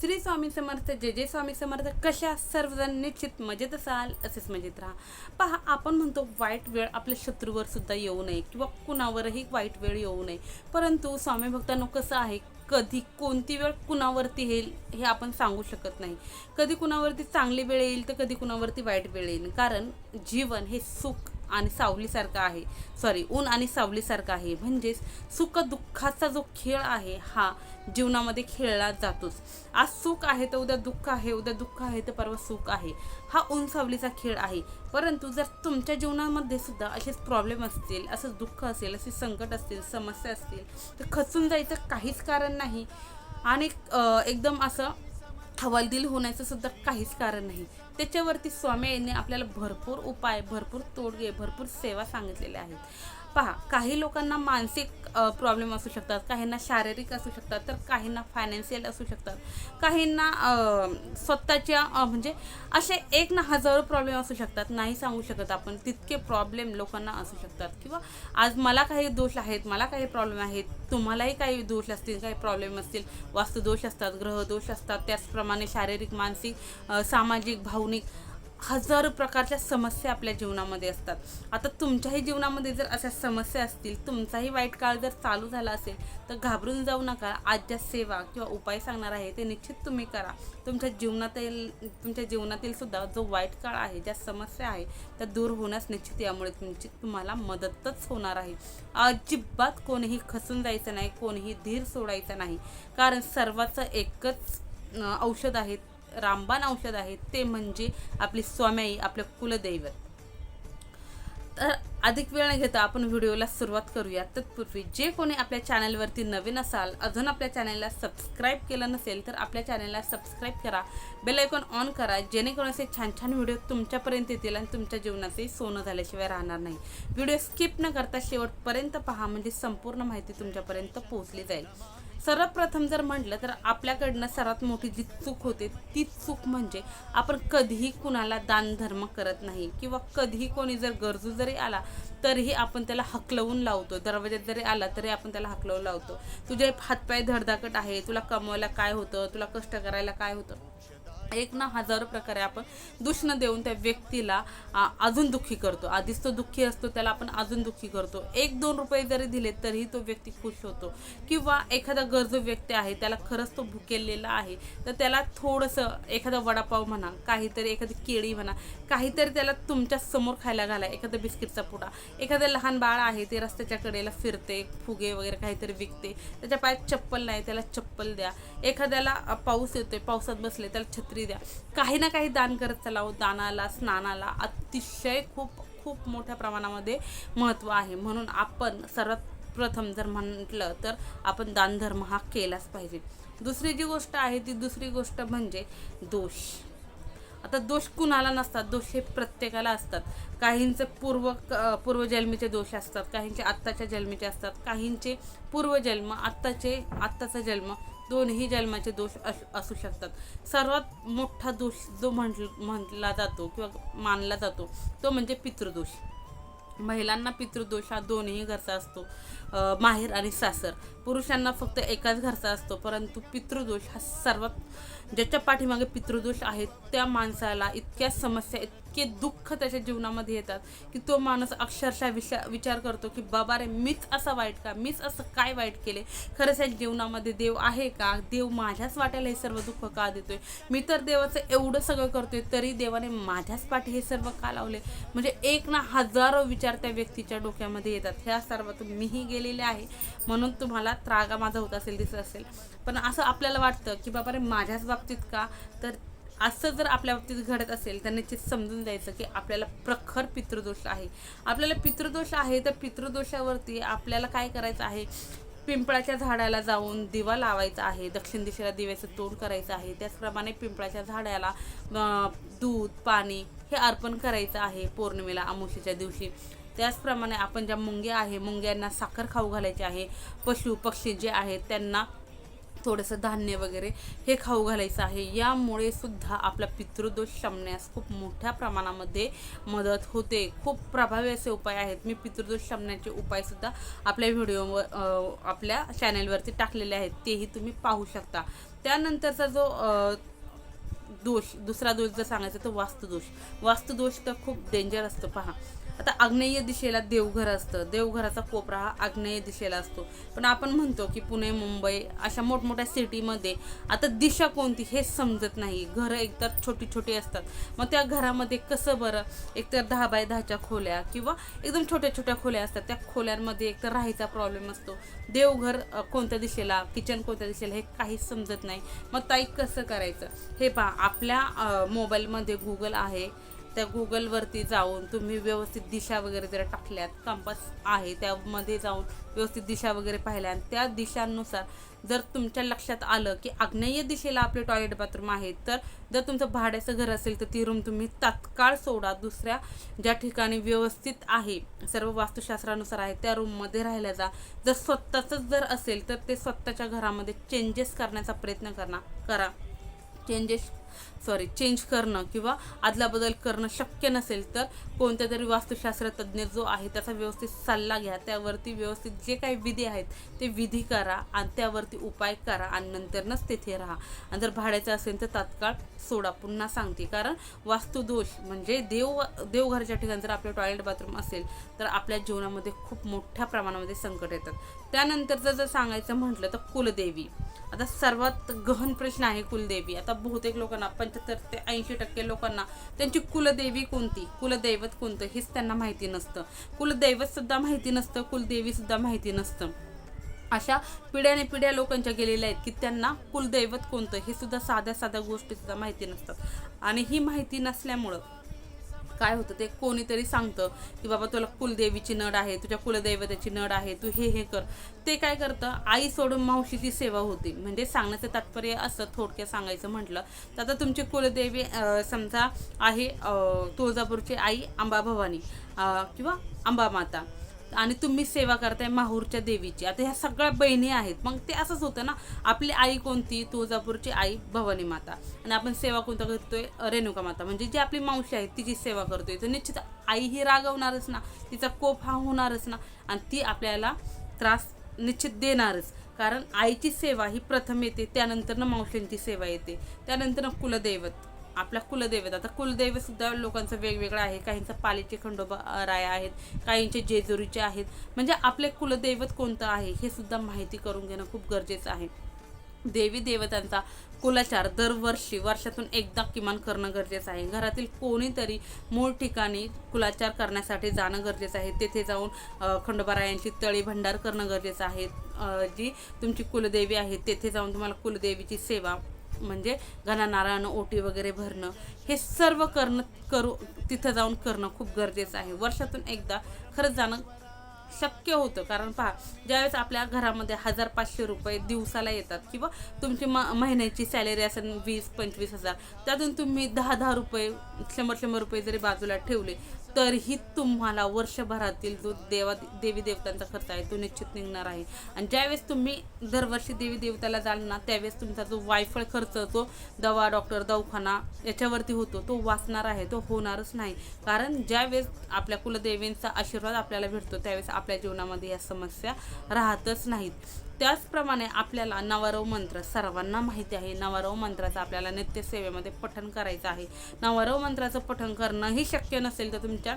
श्री स्वामी समर्थ जय जय स्वामी समर्थ. कशा सर्वजण निश्चित मजेत असाल असेच मजेत राहा. पहा आपण म्हणतो वाईट वेळ आपल्या शत्रूवर सुद्धा येऊ नये किंवा कुणावरही वाईट वेळ येऊ नये. परंतु स्वामी भक्तांनो कसं आहे कधी कोणती वेळ कुणावरती येईल हे आपण सांगू शकत नाही. कधी कुणावरती चांगली वेळ येईल तर कधी कुणावरती वाईट वेळ येईल. कारण जीवन हे सुख आणि सावलीसारखं आहे. सॉरी ऊन आणि सावलीसारखं आहे. म्हणजेच सुख दुःखाचा जो खेळ आहे हा जीवनामध्ये खेळला जातोच. आज सुख आहे तर उद्या दुःख आहे. उद्या दुःख आहे तर परवा सुख आहे. हा ऊन सावलीचा खेळ आहे. परंतु जर तुमच्या जीवनामध्ये सुद्धा असेच प्रॉब्लेम असतील असंच दुःख असेल असे संकट असतील समस्या असतील तर खचून जायचं काहीच कारण नाही. आणि एकदम असं हवालदिल होण्याचं सुद्धा काहीच कारण नाही. त्याच्यावरती स्वामी यांनी आपल्याला भरपूर उपाय भरपूर तोडगे भरपूर सेवा सांगितलेल्या आहेत. पहा काही लोकांना मानसिक प्रॉब्लेम असू शकतात काहींना शारीरिक असू शकतात तर काहींना फायनान्शियल असू शकतात. काहींना स्वतःच्या म्हणजे असे एक ना हजारो प्रॉब्लेम असू शकतात. नाही सांगू शकत आपण तितके प्रॉब्लेम लोकांना असू शकतात. किंवा आज मला काही दोष आहेत मला काही प्रॉब्लेम आहेत तुम्हालाही काही दोष असतील काही प्रॉब्लेम असतील वास्तुदोष असतात ग्रहदोष असतात त्याचप्रमाणे शारीरिक मानसिक सामाजिक भावनिक हजारो प्रकारच्या समस्या आपल्या जीवनामध्ये असतात. आता तुमच्याही जीवनामध्ये जर अशा समस्या असतील तुमचाही वाईट काळ जर चालू झाला असेल तर घाबरून जाऊ नका. आज ज्या सेवा किंवा उपाय सांगणार आहे ते निश्चित तुम्ही करा. तुमच्या जीवनातील तुमच्या जीवनातील सुद्धा जो वाईट काळ आहे ज्या समस्या आहे त्या दूर होण्यास निश्चित यामुळे तुमची तुम्हाला मदतच होणार आहे. अजिबात कोणीही खसून जायचं नाही कोणीही धीर सोडायचा नाही. कारण सर्वाचं एकच औषध आहे रामबाण औषध आहे ते म्हणजे आपली स्वाम्याई आपलं कुलदैवत. तर अधिक वेळ न घेता आपण व्हिडिओला सुरुवात करूया. तत्पूर्वी जे कोणी आपल्या चॅनलवरती नवीन असाल अजून आपल्या चॅनलला सबस्क्राईब केलं नसेल तर आपल्या चॅनलला सबस्क्राईब करा. बेल आयकॉन ऑन करा जेणेकरून असे छान छान व्हिडिओ तुमच्यापर्यंत येतील आणि तुमच्या जीवनाचे सोनं झाल्याशिवाय राहणार नाही. व्हिडिओ स्किप न करता शेवटपर्यंत पहा म्हणजे संपूर्ण माहिती तुमच्यापर्यंत पोहोचली जाईल. सर्वप्रथम जर म्हटलं तर आपल्याकडनं सर्वात मोठी जी चूक होते ती चूक म्हणजे आपण कधीही कुणाला दानधर्म करत नाही किंवा कधीही कोणी जर गरजू जरी आला तरीही आपण त्याला हकलवून लावतो. दरवाज्यात जरी आला तरी आपण त्याला हकलवून लावतो. तुझे हातपाय धडधाकट आहे तुला कमवायला काय होतं तुला कष्ट करायला काय होतं? एक ना हजारो प्रकारे आपण दुष्ण देऊन त्या व्यक्तीला अजून दुःखी करतो. आधीच तो दुःखी असतो त्याला आपण अजून दुःखी करतो. एक दोन रुपये जरी दिले तरीही तो व्यक्ती खुश होतो. किंवा एखादा गरजू व्यक्ती आहे त्याला खरंच तो भुकेलेला आहे तर त्याला थोडंसं एखादा वडापाव म्हणा काहीतरी एखादी केळी म्हणा काहीतरी त्याला तुमच्यासमोर खायला घाला एखादा बिस्किटचा पुडा. एखादं लहान बाळ आहे ते रस्त्याच्या कडेला फिरते फुगे वगैरे काहीतरी विकते. त्याच्या पायात चप्पल नाही त्याला चप्पल द्या. एखाद्याला पाऊस येतोय पावसात बसले त्याला छत्री द्या. काही ना काही दान करत चलाव हो, दानाला स्नानाला. अतिशय खूप खूप मोठ्या प्रमाणामध्ये महत्त्व आहे. म्हणून आपण सर्वात प्रथम जर म्हटलं तर आपण दानधर्म हा केलाच पाहिजे. दुसरी जी गोष्ट आहे ती दुसरी गोष्ट म्हणजे दोष. आता दोष कुणाला नसतात दोष हे प्रत्येकाला असतात. काहींचे पूर्व पूर्वजन्मीचे दोष असतात काहींचे आत्ताच्या जन्मीचे असतात काहींचे पूर्वजन्म आत्ताचे आत्ताचा जन्म दोन्ही जन्माचे दोष अस- असू शकतात. सर्वात मोठा दोष जो म्हटल म्हटला जातो किंवा मानला जातो तो म्हणजे पितृदोष. महिलांना पितृदोष हा दोन्ही घरचा असतो माहेर आणि सासर. पुरुषांना फक्त एकाच घरचा असतो परंतु पितृदोष हा सर्वात ज्याच्या पाठीमागे पितृदोष आहेत त्या माणसाला इतक्या समस्या इतके दुःख त्याच्या जीवनामध्ये येतात की तो माणूस अक्षरशः विचार विचार करतो की बाबा रे मीच असं वाईट का? मीच असं काय वाईट केले? खरंच या जीवनामध्ये देव आहे का? देव माझ्याच वाट्याला हे सर्व दुःख का देतोय? मी तर देवाचं एवढं सगळं करतोय तरी देवाने माझ्याच पाठी हे सर्व का लावले? म्हणजे एक ना हजारो विचार त्या व्यक्तीच्या डोक्यामध्ये येतात. ह्या सर्वातून मीही गेलेले आहे. म्हणून तुम्हाला त्रागा माझा होत असेल दिसत असेल. पण असं आपल्याला वाटतं की बाबा रे माझ्याच बाबतीत का? तर असं जर आपल्या बाबतीत घडत असेल तर निश्चित समजून जायचं की आपल्याला प्रखर पितृदोष आहे. आपल्याला पितृदोष आहे तर पितृदोषावरती आपल्याला काय करायचं आहे? पिंपळाच्या झाडाला जाऊन दिवा लावायचा आहे दक्षिण दिशेला दिव्याचं तोंड करायचं आहे. त्याचप्रमाणे पिंपळाच्या झाडाला दूध पाणी हे अर्पण करायचं आहे पौर्णिमेला अमावस्येच्या दिवशी. त्याचप्रमाणे आपण ज्या मुंग्या आहे मुंग्यांना साखर खाऊ घालायची आहे. पशु पक्षी जे आहेत त्यांना थोडंसं धान्य वगैरे हे खाऊ घालायचं आहे. यामुळे सुद्धा आपला पितृदोष शमण्यास खूप मोठ्या प्रमाणामध्ये मदत होते. खूप प्रभावी असे उपाय आहेत. मी पितृदोष शमण्याचे उपायसुद्धा आपल्या व्हिडिओवर आपल्या चॅनलवरती टाकलेले आहेत. तेही तुम्ही पाहू शकता. त्यानंतरचा जो दोष दुसरा दोष जर सांगायचा तर वास्तुदोष. वास्तुदोष तर खूप डेंजर असतं पहा. आता आग्नेय दिशेला देवघर असतं. देवघराचा कोपरा हा आग्नेय दिशेला असतो. पण आपण म्हणतो की पुणे मुंबई अशा मोठमोठ्या सिटीमध्ये आता दिशा कोणती हे समजत नाही. घरं एकतर छोटी छोटी असतात. मग त्या घरामध्ये कसं बरं? एकतर दहा बाय दहाच्या खोल्या किंवा एकदम छोट्या छोट्या खोल्या असतात. त्या खोल्यांमध्ये एकतर राहायचा प्रॉब्लेम असतो. देवघर कोणत्या दिशेला किचन कोणत्या दिशेला हे काहीच समजत नाही. मग ताई कसं करायचं? हे पहा आपल्या मोबाईलमध्ये गुगल आहे. त्या गुगलवरती जाऊन तुम्ही व्यवस्थित दिशा वगैरे जर टाकल्यात कंपास आहे त्यामध्ये जाऊन व्यवस्थित दिशा वगैरे पाहिल्या आणि त्या दिशांनुसार जर तुमच्या लक्षात आलं की आग्नेय दिशेला आपले टॉयलेट बाथरूम आहे तर जर तुमचं भाड्याचं घर असेल तर ती रूम तुम्ही तात्काळ सोडा. दुसऱ्या ज्या ठिकाणी व्यवस्थित आहे सर्व वास्तुशास्त्रानुसार आहे त्या रूममध्ये राहिल्या जा. जर स्वतःचंच जर असेल तर ते स्वतःच्या घरामध्ये चेंजेस करण्याचा प्रयत्न करणार करा. चेंजेस सॉरी चेंज करणं किंवा अदलाबदल करणं शक्य नसेल तर कोणत्या तरी वास्तुशास्त्र तज्ज्ञ जो आहे त्याचा व्यवस्थित सल्ला घ्या. त्यावरती व्यवस्थित जे काही विधी आहेत ते विधी करा आणि त्यावरती उपाय करा आणि नंतरनच तेथे राहा. आणि जर भाड्याचं असेल तर तात्काळ सोडा. पुन्हा सांगते कारण वास्तुदोष म्हणजे देव देवघराच्या ठिकाणी जर आपलं टॉयलेट बाथरूम असेल तर आपल्या जीवनामध्ये खूप मोठ्या प्रमाणामध्ये संकट येतात. त्यानंतरचं जर सांगायचं म्हटलं तर कुलदेवी. आता सर्वात गहन प्रश्न आहे कुलदेवी. आता बहुतेक लोकांना पंच्याहत्तर ते ऐंशी टक्के लोकांना त्यांची कुलदेवी कोणती? कुलदैवत कोणतं? हेच त्यांना माहिती नसतं. कुलदैवत सुद्धा माहिती नसतं कुलदेवी सुद्धा माहिती नसतं. अशा पिढ्याने पिढ्या लोकांच्या गेलेल्या आहेत की त्यांना कुलदैवत कोणतं? हे सुद्धा साध्या साध्या गोष्टी सुद्धा माहिती नसतात. आणि ही माहिती नसल्यामुळं काय होतं ते कोणीतरी सांगतं की बाबा तुला कुलदेवीची नड आहे तुझ्या कुलदैवताची नड आहे तू हे हे कर. ते काय करतं? आई सोडून मावशीची सेवा होती. म्हणजे सांगण्याचं तात्पर्य असं थोडक्यात सांगायचं म्हटलं तर आता तुमची कुलदेवी समजा आहे तुळजापूरची आई अंबा भवानी किंवा अंबामाता आणि तुम्ही सेवा करताय माहूरच्या देवीची. आता ह्या सगळ्या बहिणी आहेत. मग ते असंच होतं ना आपली आई कोणती? तुळजापूरची आई भवानी माता. आणि आपण सेवा कोणता करतोय? रेणुका माता. म्हणजे जी आपली मावशी आहे तिची सेवा करतोय. तर निश्चित आई ही रागवणारच ना तिचा कोप हा होणारच ना आणि ती आपल्याला त्रास निश्चित देणारच. कारण आईची सेवा ही प्रथम येते त्यानंतर मावशींची सेवा येते त्यानंतर कुलदैवत. आपला कुलदैवत आता कुलदैवत सुद्धा लोकांचं वेगवेगळं आहे. काहींचं पालीचे खंडोबा राया राय आहेत. काहींचे जेजुरीचे आहेत. म्हणजे आपले कुलदैवत कोणतं आहे हे सुद्धा माहिती करून घेणं खूप गरजेचं आहे. देवी देवतांचा कुलाचार दरवर्षी वर्षातून एकदा किमान करणं गरजेचं आहे. घरातील कोणीतरी मूळ ठिकाणी कुलाचार करण्यासाठी जाणं गरजेचं आहे. तेथे जाऊन खंडोबारायांची तळी भंडार करणं गरजेचं आहे. जी तुमची कुलदेवी आहे तेथे जाऊन तुम्हाला कुलदेवीची सेवा म्हणजे घना नारळानं ओटी वगैरे भरणं हे सर्व करणं करू तिथं जाऊन करणं खूप गरजेचं आहे. वर्षातून एकदा खरंच जाणं शक्य होतं. कारण पहा ज्यावेळेस आपल्या घरामध्ये हजार पाचशे रुपये दिवसाला येतात किंवा तुमची म महिन्याची सॅलरी असेल वीस पंचवीस हजार त्यातून तुम्ही दहा दहा रुपये शंभर शंभर रुपये जरी बाजूला ठेवले तरीही तुम्हाला वर्षभरातील जो देवा देवी देवतांचा खर्च आहे तो निश्चित निघणार आहे. आणि ज्यावेळेस तुम्ही दरवर्षी देवी देवताला जाल ना त्यावेळेस तुमचा जो वायफळ खर्च तो दवा डॉक्टर दवाखाना याच्यावरती होतो तो वाचणार आहे तो होणारच नाही. कारण ज्यावेळेस आपल्या कुलदेवींचा आशीर्वाद आपल्याला भेटतो त्यावेळेस आपल्या जीवनामध्ये या समस्या राहतच नाहीत. त्याचप्रमाणे आपल्याला नवरव मंत्र सर्वांना माहिती आहे. नवरव मंत्राचं आपल्याला नित्यसेवेमध्ये पठण करायचं आहे. नवरव मंत्राचं पठण करणंही शक्य नसेल तर तुमच्या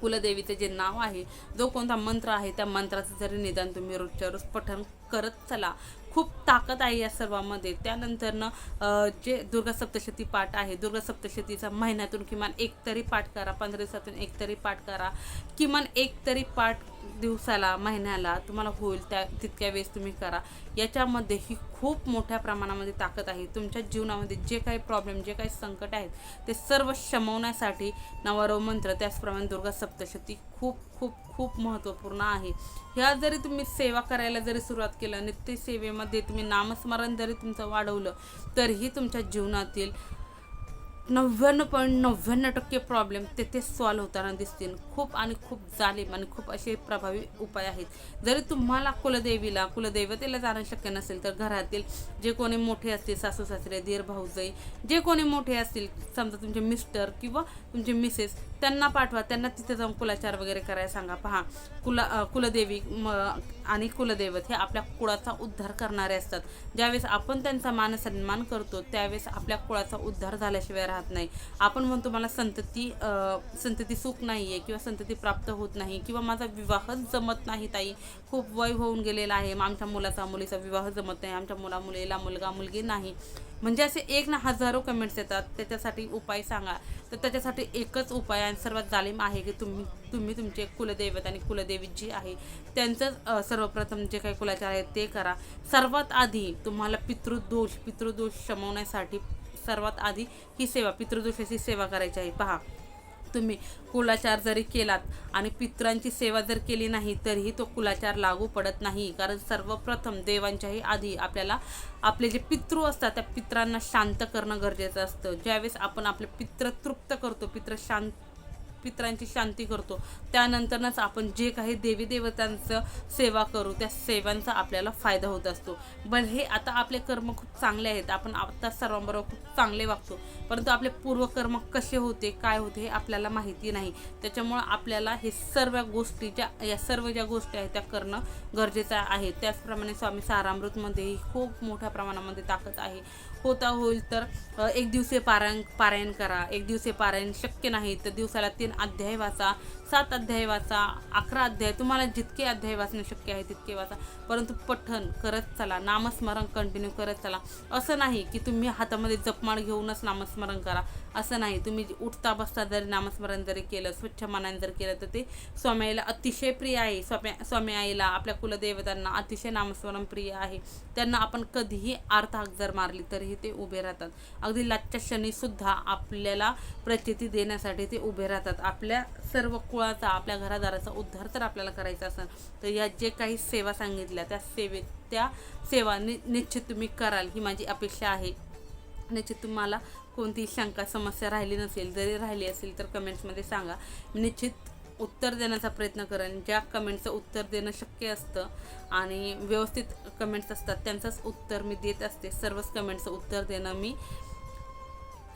कुलदेवीचं जे नाव आहे जो कोणता मंत्र आहे त्या मंत्राचं जरी निदान तुम्ही रोजच्या रोज पठण करत चला. खूप ताकद आहे या सर्वामध्ये. त्यानंतरनं जे दुर्गा सप्तशती पाठ आहे दुर्गा सप्तशतीचा महिन्यातून किमान एक तरी पाठ करा पंधरा दिवसातून एक तरी पाठ करा. किमान एक तरी पाठ दिवसाला महिन्याला तुम्हाला होईल त्या तितक्या वेळेस तुम्ही करा. याच्यामध्ये ही खूप मोठ्या प्रमाणामध्ये ताकद आहे. तुमच्या जीवनामध्ये जे काही प्रॉब्लेम जे काही संकट आहेत ते सर्व शमवण्यासाठी नवरव मंत्र त्याचप्रमाणे दुर्गा सप्तशती खूप खूप खूप महत्त्वपूर्ण आहे. ह्या जरी तुम्ही सेवा करायला जरी सुरुवात केलं नित्य सेवेमध्ये तुम्ही नामस्मरण जरी तुमचं वाढवलं तरीही तुमच्या जीवनातील नव्याण्णव पॉईंट नव्याण्णव टक्के प्रॉब्लेम तेथे सॉल्व्ह होताना दिसतील. खूप आणि खूप जालीम आणि खूप असे प्रभावी उपाय आहेत. जरी तुम्हाला कुलदेवीला कुलदैवतेला जाणं शक्य नसेल तर घरातील जे कोणी मोठे असतील सासू सासरे धीर भाऊजाई जे कोणी मोठे असतील समजा तुमचे मिस्टर किंवा तुमचे मिसेस त्यांना पाठवा त्यांना तिथे जाऊन कुलाचार वगैरे करायला सांगा. पहा कुला कुलदेवी म आणि कुलदैवत हे आपल्या कुळाचा उद्धार करणारे असतात. ज्यावेळेस आपण त्यांचा मान सन्मान करतो त्यावेळेस आपल्या कुळाचा उद्धार झाल्याशिवाय राहत नाही. आपण म्हणतो मला संतती संतती सुख नाही आहे किंवा संतती प्राप्त होत नाही किंवा माझा विवाहच जमत नाही ताई. खूप वय होऊन गेलेला आहे. मग आमच्या मुलाचा मुलीचा विवाह जमत नाही. आमच्या मुला मुलीला मुलगा मुलगी नाही. म्हणजे असे एक ना हजारो कमेंट्स येतात. त्याच्यासाठी उपाय सांगा. तर त्याच्यासाठी एकच उपाय आणि सर्वात जालिम आहे की तुम्ही तुम्ही तुमचे कुलदैवत आणि कुलदेवी जी आहे त्यांचंच सर्वप्रथम जे काही कुलाचार आहे ते करा. सर्वात आधी तुम्हाला पितृदोष पितृदोष शमवण्यासाठी सर्वात आधी ही सेवा पितृदोषाची सेवा करायची आहे. पहा तुम्ही कुलाचार जरी केलात आणि पितरांची सेवा जर केली नाही तरीही तो कुलाचार लागू पडत नाही. कारण सर्वप्रथम देवांच्याही आधी आपल्याला आपले जे पितृ असतात त्या पित्रांना शांत करणं गरजेचं असतं. ज्यावेळेस आपण आपले पित्र तृप्त करतो पित्र शांत पित्रांची शांती करतो. त्यानंतरच आपण जे काही देवी देवतांचं सेवा करू त्या सेवांचा आपल्याला फायदा होत असतो. पण हे आता आपले कर्म खूप चांगले आहेत. आपण आता सर्वांबरोबर खूप चांगले वागतो. परंतु आपले पूर्वकर्म कसे होते काय होते हे आपल्याला माहिती नाही. त्याच्यामुळं आपल्याला हे सर्व गोष्टी ज्या या सर्व ज्या गोष्टी आहेत त्या करणं गरजेचं आहे. त्याचप्रमाणे स्वामी सारामृतमध्येही खूप मोठ्या प्रमाणामध्ये ताकद आहे. होता होईल तर एक दिवसीय पारायण पारायण करा. एक दिवसीय पारायण शक्य नाही तर दिवसाला तीन अध्याय वाचा सात अध्याय वाचा अकरा अध्याय तुम्हाला जितके अध्याय वाचणं शक्य आहे तितके वाचा. परंतु पठण करत चला नामस्मरण कंटिन्यू करत चला. असं नाही की तुम्ही हातामध्ये जपमाळ घेऊनच नामस्मरण करा. असं नाही. तुम्ही उठता बसता जरी नामस्मरण जरी केलं स्वच्छ मनाने जर केलं तर ते स्वामी आईला अतिशय प्रिय आहे. स्वामी स्वामी आईला आपल्या कुलदेवतांना अतिशय नामस्मरण प्रिय आहे. त्यांना आपण कधीही अर्थ जर मारली तरीही ते उभे राहतात. अगदी लाजच्या क्षणीसुद्धा आपल्याला प्रचिती देण्यासाठी ते उभे राहतात. आपल्या सर्व कुळाचा आपल्या घरादाराचा उद्धार तर आपल्याला करायचा असेल तर या जे काही सेवा सांगितल्या त्या सेवेत त्या सेवा नि निश्चित तुम्ही कराल ही माझी अपेक्षा आहे. निश्चित तुम्हाला कोणतीही शंका समस्या राहिली नसेल जरी राहिली असेल तर कमेंट्समध्ये सांगा. निश्चित उत्तर देण्याचा प्रयत्न करेन. ज्या कमेंटचं उत्तर देणं शक्य असतं आणि व्यवस्थित कमेंट्स असतात त्यांचंच उत्तर मी देत असते. सर्वच कमेंटचं उत्तर देणं मी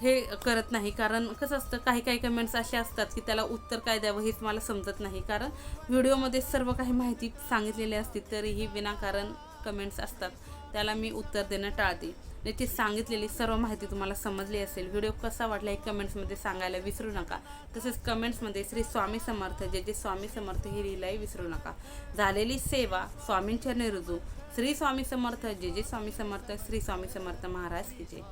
हे करत नाही. कारण कसं असतं काही काही कमेंट्स असे असतात की त्याला उत्तर काय द्यावं हेच मला समजत नाही. कारण व्हिडिओमध्ये सर्व काही माहिती सांगितलेली असते तरीही विनाकारण कमेंट्स असतात. त्याला मी उत्तर देणं टाळते. ते सांगितलेली सर्व माहिती तुम्हाला समजली असेल. व्हिडिओ कसा वाटला हे कमेंट्समध्ये सांगायला विसरू नका. तसेच कमेंट्समध्ये श्री स्वामी समर्थ जे जे स्वामी समर्थ हे लिहिलाही विसरू नका. झालेली सेवा स्वामींच्या रुजू श्री स्वामी समर्थ जे जे स्वामी समर्थ श्री स्वामी समर्थ महाराज की जय.